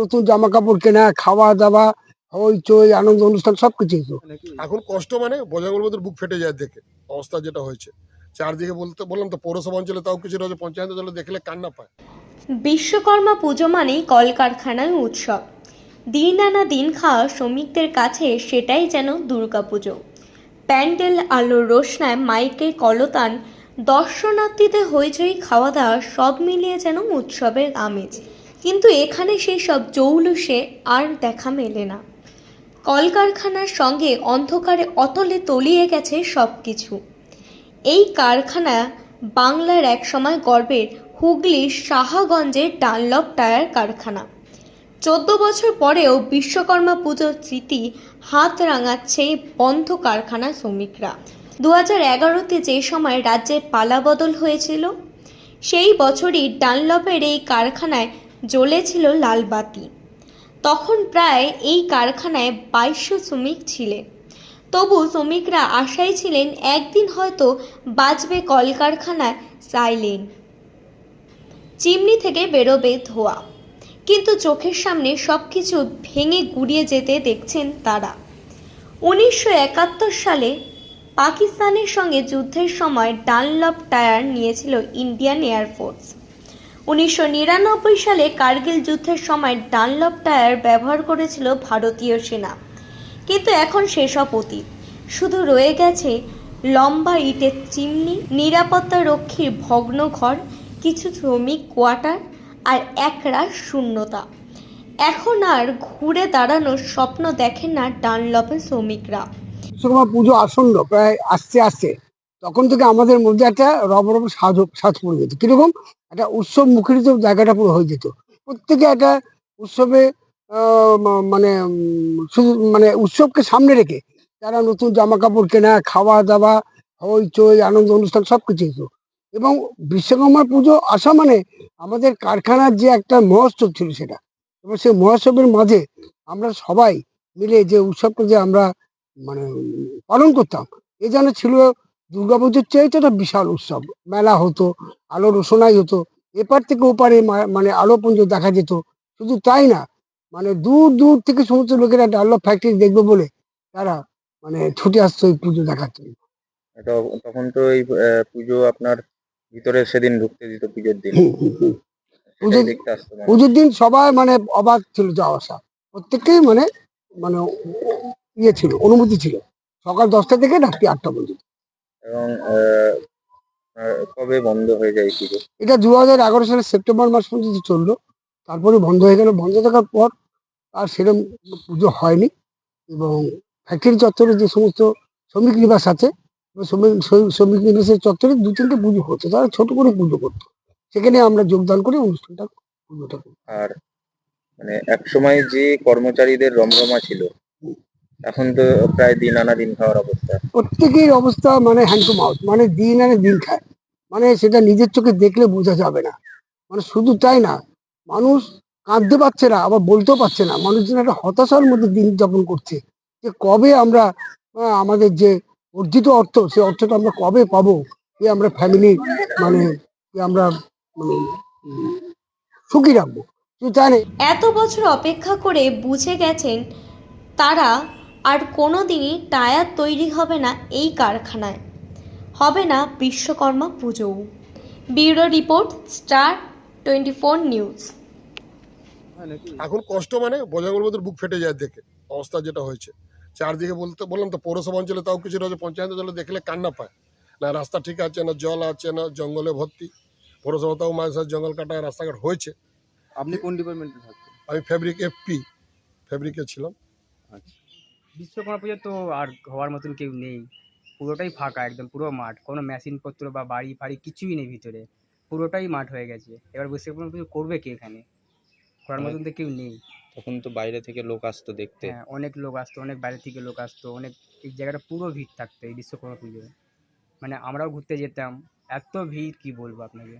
নতুন জামা কাপড় কেনা খাওয়া দাওয়া হইচই আনন্দ অনুষ্ঠান সবকিছু হতো এখন কষ্ট মানে বোঝাগুলোর মধ্যে বুক ফেটে যায় দেখে অবস্থা যেটা হয়েছে। চারদিকে বলতে বললাম তো পৌরসভা অঞ্চলে তাও কিছু রয়েছে পঞ্চায়েত অঞ্চলে দেখলে কান্না পায়। বিশ্বকর্মা পুজো মানেই কলকারখানায় উৎসব। দিন আনা দিন খাওয়া শ্রমিকদের কাছে সেটাই যেন দুর্গাপুজো প্যান্ডেল আলোর রোশনায় মাইকে কলতান দর্শনার্থীদের হইচই খাওয়া দাওয়া সব মিলিয়ে যেন উৎসবের আমেজ। কিন্তু এখানে সেই সব জৌলুসে আর দেখা মেলে না। কলকারখানার সঙ্গে অন্ধকারে অতলে তলিয়ে গেছে সব কিছু এই কারখানা বাংলার একসময় গর্বের হুগলির সাহাগঞ্জের ডানলপ টায়ার কারখানা। চোদ্দ বছর পরেও বিশ্বকর্মা পুজোর স্মৃতি হাত রাঙাচ্ছে বন্ধ কারখানা শ্রমিকরা। দু হাজার এগারোতে যে সময় রাজ্যে পালাবদল হয়েছিল, সেই বছরই ডানলপের এই কারখানায় জ্বলেছিল লালবাতি তখন প্রায় এই কারখানায় বাইশশো শ্রমিক ছিলেন তবু শ্রমিকরা আশায় ছিলেন একদিন হয়তো বাঁচবে কলকারখানায় সাইলেন। চিমনি থেকে বেরোবে ধোয়া। কিন্তু চোখের সামনে সব কিছু ভেঙে গুড়িয়ে যেতে দেখছেন তারা। উনিশশো একাত্তর সালে পাকিস্তানের সঙ্গে যুদ্ধের সময় ডানলপ টায়ার নিয়েছিল ইন্ডিয়ান এয়ারফোর্স উনিশশো নিরানব্বই সালে কার্গিল যুদ্ধের সময় ডানলপ টায়ার ব্যবহার করেছিল ভারতীয় সেনা। কিন্তু এখন সেসব অতীত। শুধু রয়ে গেছে লম্বা ইটের চিমনি, নিরাপত্তা রক্ষীর ভগ্ন ঘর কিছু শ্রমিক কোয়ার্টার আর একরা শূন্যতা। এখন আর ঘুরে দাঁড়ানোর স্বপ্ন দেখেন না ডানলপের শ্রমিকরা। পুজো আসন্ন, প্রায় আসছে আসছে। তখন থেকে আমাদের মধ্যে একটা রব রব সাজ পড়ে যেত। কীরকম? একটা উৎসব মুখরিত জায়গাটা পুরো হয়ে যেত। প্রত্যেকে একটা উৎসবে মানে শুধু মানে উৎসবকে সামনে রেখে তারা নতুন জামা কাপড় কেনা খাওয়া দাওয়া হইচই, আনন্দ অনুষ্ঠান সব কিছু হতো। এবং বিশ্বকর্মা পুজো আসা মানে আমাদের কারখানার যে একটা মহোৎসব ছিল সেটা। এবং সেই মহোৎসবের মাঝে আমরা সবাই মিলে যে উৎসবটা যে আমরা মানে পালন করতাম, এ যেন ছিল দুর্গাপুজোর চাইতে একটা বিশাল উৎসব। মেলা হতো আলো রোশনাই হতো। এপার থেকে ওপারে মানে আলো পুঞ্জ দেখা যেত। শুধু তাই না মানে দূর দূর থেকে সমস্ত লোকেরা ডাল্লভ ফ্যাক্টরি দেখবে বলে তারা মানে ছুটে আসতো এই পুজো দেখার জন্য। তখন তো এই পুজো আপনার ভিতরে সেদিন ঢুকতে দিত পুজোর দিন। পুজোর দিন সবাই মানে অবাক ছিল যাওয়া আসা। প্রত্যেকেই মানে মানে ইয়ে ছিল অনুমতি ছিল। সকাল দশটা থেকে রাত্রি আটটা পর্যন্ত। এবং কবে বন্ধ হয়ে যায় পুজো এটা দু হাজার এগারো সালের সেপ্টেম্বর মাস পর্যন্ত চলল। তারপরে বন্ধ হয়ে গেল। বন্ধ থাকার পর আর সেরকম পুজো হয়নি এবং ফ্যাক্টরি চত্বরে যে সমস্ত শ্রমিক নিবাস আছে শ্রমিক শ্রমিক- শ্রমিক নিবাসের চত্বরে দু তিনটে পুজো হতো। তারা ছোট করে পুজো করতো। সেখানে আমরা যোগদান করে অনুষ্ঠানটা পুজোটা করি আর মানে এক সময় যে কর্মচারীদের রমরমা ছিল এখন তো প্রায় দিন আনা দিন খাওয়ার অবস্থা। প্রত্যেকের অবস্থা মানে হ্যান্ড টু মাউথ মানে দিন আনে দিন খায়। মানে সেটা নিজের চোখে দেখলে বোঝা যাবে না। মানে শুধু তাই না মানুষ কাঁদতে পারছে না আবার বলতেও পারছে না। মানুষ যেন একটা হতাশার মধ্যে দিন যাপন করছে যে কবে আমরা আহ, আমাদের যে অর্জিত অর্থ সেই অর্থটা আমরা কবে পাবো? যে আমরা ফ্যামিলি মানে আমরা মানে সুখী রাখব। এত বছর অপেক্ষা করে বুঝে গেছেন তারা আর কোনো দিনই টায়ার তৈরি হবে না এই কারখানায়। হবে না বিশ্বকর্মা পুজোও। Bureau report star twenty four news. এখন কষ্ট মানে বোঝাগুলোর মধ্যে বুক ফেটে যায় দেখে অবস্থা যেটা হয়েছে। চারদিকে বলতে বললাম তো পৌরসভা অঞ্চলে তাও কিছু রয়েছে পঞ্চায়েত অঞ্চলে দেখলে কান্না পায়। না রাস্তা ঠিক আছে না জল আছে না জঙ্গলে ভর্তি। পৌরসভা তাও মাঝে জঙ্গল কাটা রাস্তাঘাট হয়েছে। আপনি কোন ডিপার্টমেন্টে থাকতেন? আমি ফেব্রিক এফপি ফেব্রিকে ছিলাম। আচ্ছা। বিশ্বকর্মা পুজো তো আর হওয়ার মতন কেউ নেই। পুরোটাই ফাঁকা একদম পুরো মাঠ। কোনো মেশিনপত্র বা বাড়ি ফাড়ি কিছুই নেই ভিতরে। পুরোটাই মাঠ হয়ে গেছে। এবার বিশ্বকর্মা পুজো করবে কে এখানে? করার মতন তো কেউ নেই। তখন তো বাইরে থেকে লোক আসতো দেখতে। হ্যাঁ অনেক লোক আসতো অনেক বাইরে থেকে লোক আসতো অনেক এই জায়গাটা পুরো ভিড় থাকতো এই বিশ্বকর্মা পুজোয় মানে আমরাও ঘুরতে যেতাম। এত ভিড় কি বলব আপনাকে?